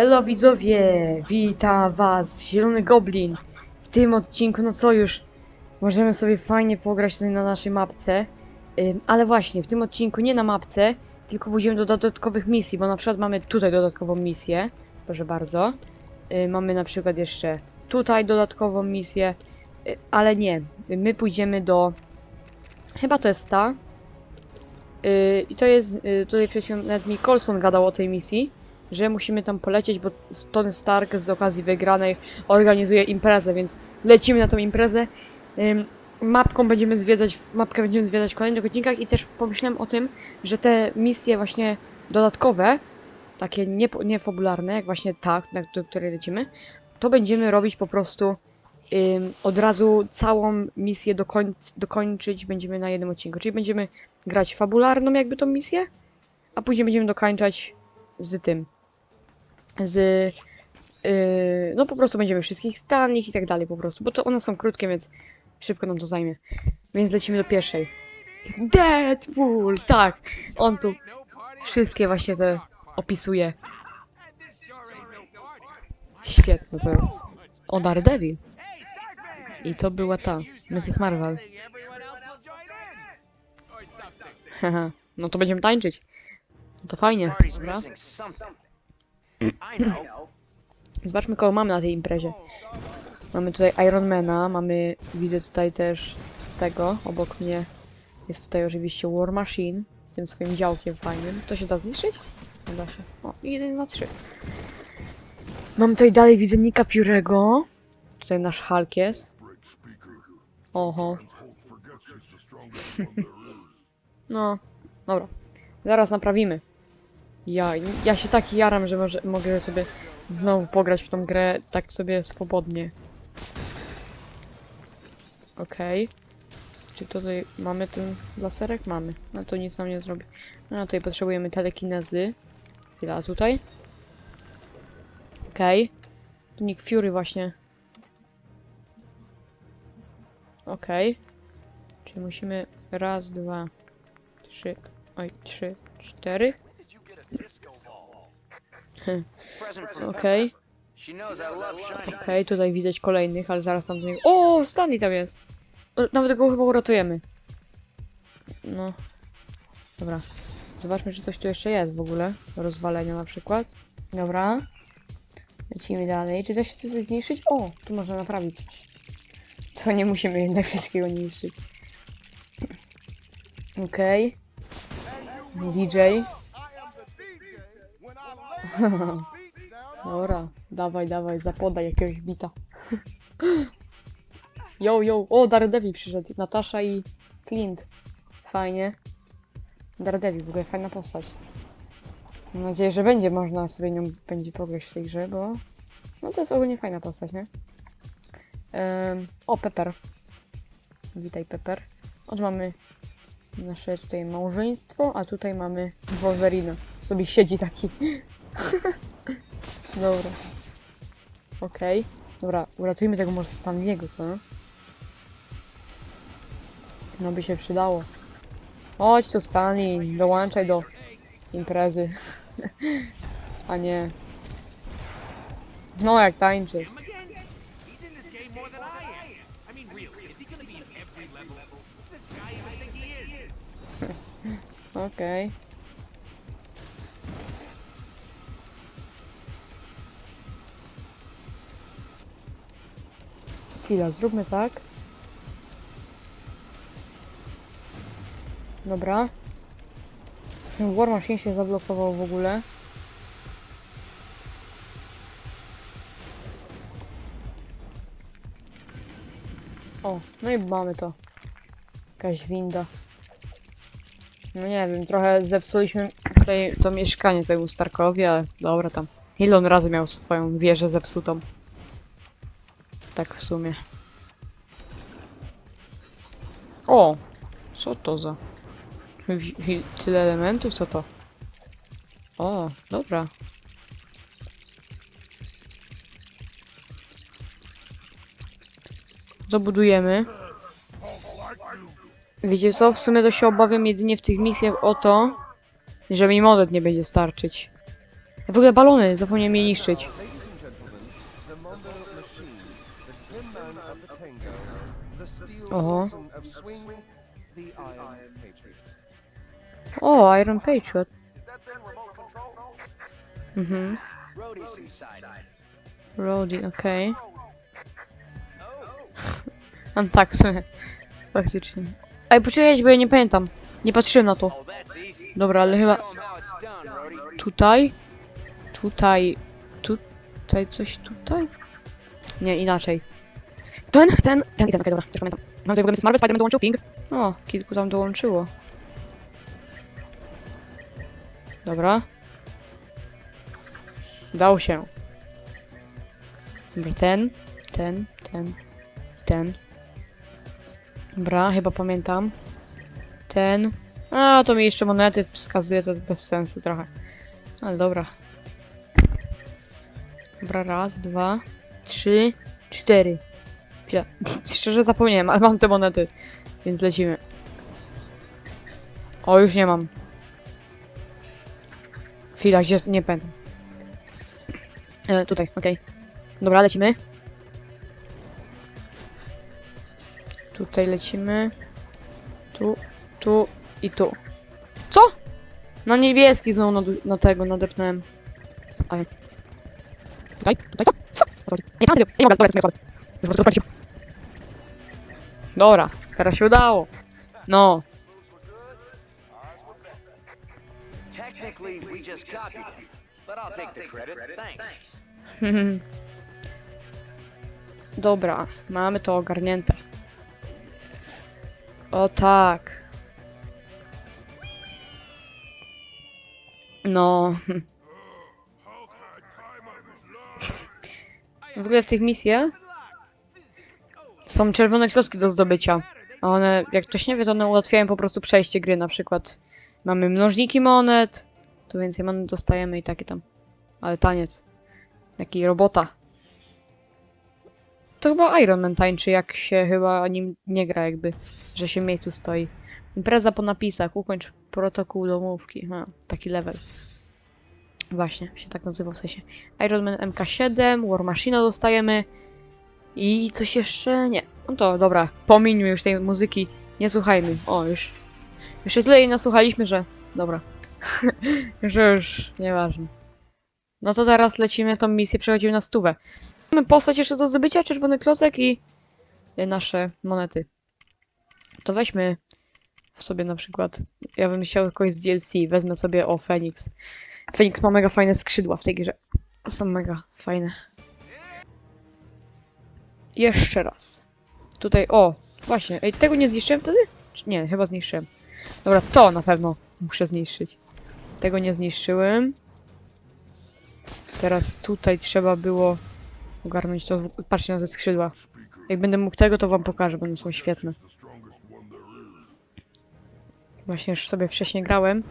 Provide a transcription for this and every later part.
Elo widzowie, witam was, Zielony Goblin. W tym odcinku, no co już, możemy sobie fajnie pograć tutaj na naszej mapce. Ale właśnie, w tym odcinku nie na mapce, tylko pójdziemy do dodatkowych misji, bo na przykład mamy tutaj dodatkową misję, proszę bardzo. Mamy na przykład jeszcze tutaj dodatkową misję, y, ale nie, my pójdziemy do... Chyba to jest ta. Y, I to jest, y, tutaj przed chwilą nawet mi Colson gadał o tej misji że musimy tam polecieć, bo Tony Stark z okazji wygranej organizuje imprezę, więc lecimy na tą imprezę. Mapką będziemy zwiedzać, mapkę będziemy zwiedzać w kolejnych odcinkach i też pomyślałem o tym, że te misje właśnie dodatkowe, takie niefabularne, jak właśnie ta, na której lecimy, to będziemy robić po prostu ym, od razu całą misję dokoń dokończyć będziemy na jednym odcinku. Czyli będziemy grać fabularną jakby tą misję, a później będziemy dokończać z tym, z. Yy, no po prostu będziemy wszystkich stanich i tak dalej po prostu, bo to one są krótkie, więc szybko nam to zajmie. Więc lecimy do pierwszej. Deadpool! Tak! On tu wszystkie właśnie te opisuje. Świetne to jest. O, Daredevil. I to była ta, Mrs. Marvel. Haha, no to będziemy tańczyć. No to fajnie, dobra? Zobaczmy, kogo mamy na tej imprezie. Mamy tutaj Ironmana, mamy, widzę tutaj też tego, obok mnie jest tutaj oczywiście War Machine z tym swoim działkiem fajnym. To się da zniszczyć? Nie da się. O, jeden na trzy. Mam tutaj dalej widzę Nika Fury'ego. Tutaj nasz Hulk jest. Oho. no, dobra. Zaraz naprawimy. Ja, ja się tak jaram, że może, mogę sobie znowu pograć w tą grę tak sobie swobodnie. Okej. Czy tutaj mamy ten laserek? Mamy. No to nic nam nie zrobi. No tutaj potrzebujemy telekinezy. Chwila, tutaj? Okej. Tu Nick Fury właśnie. Okej. Czyli musimy raz, dwa, trzy, oj, trzy, cztery. Okej. Okej, tutaj widać kolejnych, ale zaraz tam do niego... O, Stanley tam jest! O, Nawet go chyba uratujemy. No. Dobra. Zobaczmy, czy coś tu jeszcze jest w ogóle. Rozwalenia na przykład. Dobra. Lecimy dalej. Czy da się coś zniszczyć? O, tu można naprawić coś. To nie musimy jednak wszystkiego niszczyć. Okej. DJ. Dobra, dawaj, dawaj, zapodaj jakiegoś bita. Yo, yo, o, Daredevil przyszedł. Natasza i Clint. Fajnie. Daredevil, w ogóle fajna postać. Mam nadzieję, że będzie można sobie nią będzie pograć w tej grze, bo no to jest ogólnie fajna postać, nie? Em, o, Pepper. Witaj, Pepper. Oto mamy nasze tutaj małżeństwo, a tutaj mamy Wolverina. Sobie siedzi taki. Dobra. Okej. Dobra, uratujmy tego może Stanley'ego, co? No by się przydało. Chodź tu Stanley, dołączaj do imprezy. A nie. No jak tańczy. He's in Chwila, zróbmy tak. Dobra. Ten War Machine się zablokował w ogóle. O, no i mamy to. Jakaś winda. No nie wiem, trochę zepsuliśmy tutaj to mieszkanie temu Starkowi, ale dobra tam. Ile on razy miał swoją wieżę zepsutą? Tak w sumie. O! Co to za... Tyle elementów, co to? O, dobra. Dobudujemy. Wiecie co, w sumie to się obawiam jedynie w tych misjach o to, że mi modet nie będzie starczyć. W ogóle balony, zapomniałem je niszczyć. Oho. O, Iron Patriot. Mhm. Rody, okej. Mam tak, słuchaj. Faktycznie. Ej, poczekajcie, bo ja nie pamiętam. Nie patrzyłem na to. Oh. Dobra, ale chyba tutaj, tutaj, tutaj, coś tutaj? Nie, inaczej. Ten, ten, ten i ten, okej, dobra, też pamiętam. Mam tutaj w ogóle Mr. Marvel, Spider-Man dołączył, Fing. O, kilku tam dołączyło. Dobra. Dało się. Dobra, ten, ten, ten, ten. Dobra, chyba pamiętam. Ten. A, to mi jeszcze monety wskazuje, to bez sensu trochę. Ale dobra. Dobra, raz, dwa, trzy, cztery. Chwila. Szczerze zapomniałem, ale mam te monety. Więc lecimy. O, już nie mam. Chwila, gdzie... Nie pamiętam. E, tutaj, okej. Dobra, lecimy. Tutaj lecimy. Tu, tu i tu. Co? Na niebieski znowu na, na tego nadepnąłem. Ale... Tutaj? Tutaj? Co? Co? Nie, tam tego! Nie mogę, dobra, jestem słaby. Już po prostu. Dobra, teraz się udało. No. Technically, we just copied him, but I'll take the credit. Thanks. Dobra, mamy to ogarnięte. O tak. No. W ogóle w tych misjach są czerwone klocki do zdobycia. A one, jak ktoś nie wie, to one ułatwiają po prostu przejście gry. Na przykład mamy mnożniki monet, to więcej monet dostajemy i takie tam. Ale taniec. Jaki robota. To chyba Iron Man tańczy, jak się chyba nim nie gra jakby, że się w miejscu stoi. Impreza po napisach, ukończ protokół domówki. Ha, taki level. Właśnie, się tak nazywa w sensie. Iron Man MK7, War Machine dostajemy. I coś jeszcze? Nie. No to dobra, pomińmy już tej muzyki. Nie słuchajmy. O, już. Już się tyle jej nasłuchaliśmy, że. Dobra. że już nieważne. No to teraz lecimy tą misję, przechodzimy na stówę. Mamy postać jeszcze do zdobycia, czerwony klocek i nasze monety. To weźmy w sobie na przykład, ja bym chciał kogoś z DLC, wezmę sobie o Phoenix. Phoenix ma mega fajne skrzydła w tej grze. Są mega fajne. Jeszcze raz. Tutaj, o, właśnie, ej, tego nie zniszczyłem wtedy? Czy Nie, chyba zniszczyłem. Dobra, to na pewno muszę zniszczyć. Tego nie zniszczyłem. Teraz tutaj trzeba było ogarnąć to. Patrzcie na te skrzydła. Jak będę mógł tego, to wam pokażę, bo one są świetne. Właśnie już sobie wcześniej grałem.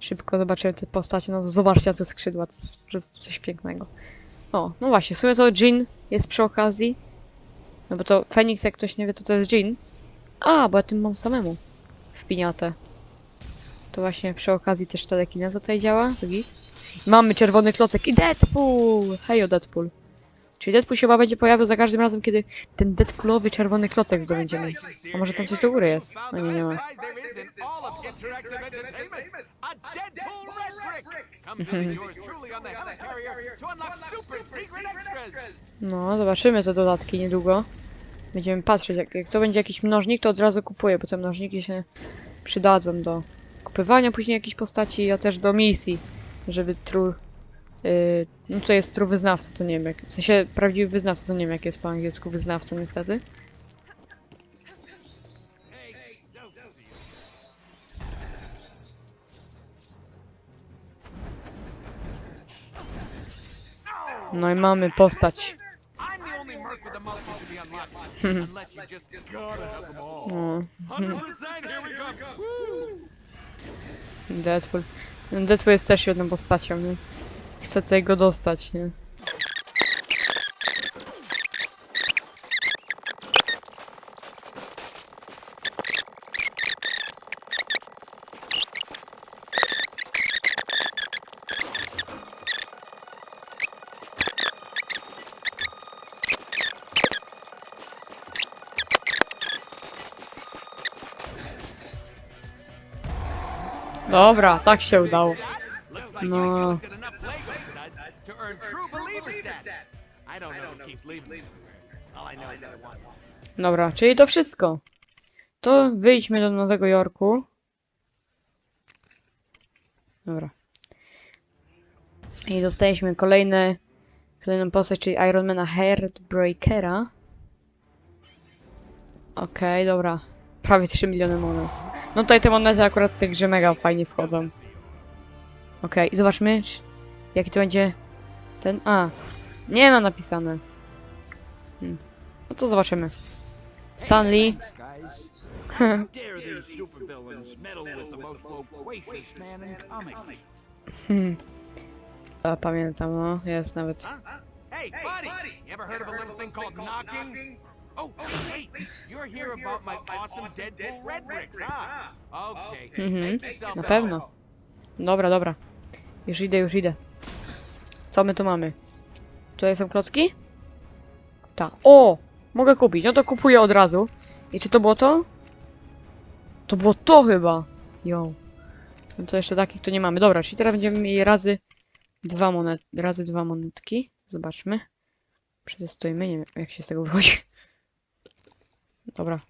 Szybko zobaczyłem te postacie. No zobaczcie te skrzydła, to jest po prostu coś pięknego. O, no właśnie, w sumie to Jean jest przy okazji. No bo to Fenix, jak ktoś nie wie, to to jest Jean. A, bo ja tym mam samemu. W piniatę. To właśnie przy okazji też telekineza tutaj działa. Mamy czerwony klocek i Deadpool! Hejo Deadpool. Czyli Deadpool się chyba będzie pojawiał za każdym razem, kiedy ten Deadpoolowy czerwony klocek zdobędziemy. A może tam coś do góry jest? The nie, nie ma. No, zobaczymy te dodatki niedługo. Będziemy patrzeć, jak, jak to będzie jakiś mnożnik, to od razu kupuję, bo te mnożniki się przydadzą do kupywania później jakichś postaci, a też do misji, żeby tru... Yy, no to jest tru wyznawca, to nie wiem jak... W sensie prawdziwy wyznawca, to nie wiem jak jest po angielsku wyznawca niestety. No i mamy postać. Unless you just gotta. No, 100% here we come. Woo! Deadpool. Deadpool jest też świetną postacią, nie? Chcę tutaj go dostać, nie? Is that I want one. Dobra, czyli to wszystko. To wyjdźmy do Nowego Jorku. Dobra. I dostaliśmy kolejne, kolejną postać, czyli Ironmana Heartbreakera. Okej, dobra. Prawie 3 miliony monet. No tutaj te monety akurat w tej grze mega fajnie wchodzą. Okej, i zobaczmy, jaki to będzie ten... A, nie ma napisane. Hmm. No to zobaczymy. Stanley. Comics? A, pamiętam, no, jest nawet. Hey, buddy! You ever heard of a little thing called knocking? Oh, wait! You're here about my awesome Deadpool red bricks, huh? Okay. Mhm, Make yourself na at pewno. home. Dobra, dobra. Już idę, już idę. Co my tu mamy? Tutaj są klocki? Tak. O! Mogę kupić. No to kupuję od razu. I czy to było to? To było to chyba. Jo. No to jeszcze takich to nie mamy. Dobra, czyli teraz będziemy mieli razy dwa monet, razy dwa monetki. Zobaczmy. Przetestujmy. Nie wiem, jak się z tego wychodzi. Dobra.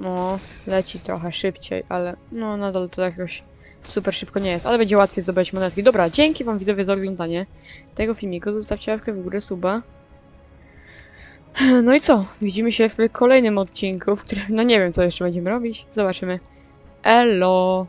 No, leci trochę szybciej, ale no nadal to jakoś super szybko nie jest, ale będzie łatwiej zdobyć monetki. Dobra, dzięki wam widzowie za oglądanie tego filmiku, zostawcie łapkę w górę, suba. No i co? Widzimy się w kolejnym odcinku, w którym no nie wiem co jeszcze będziemy robić. Zobaczymy. Elo!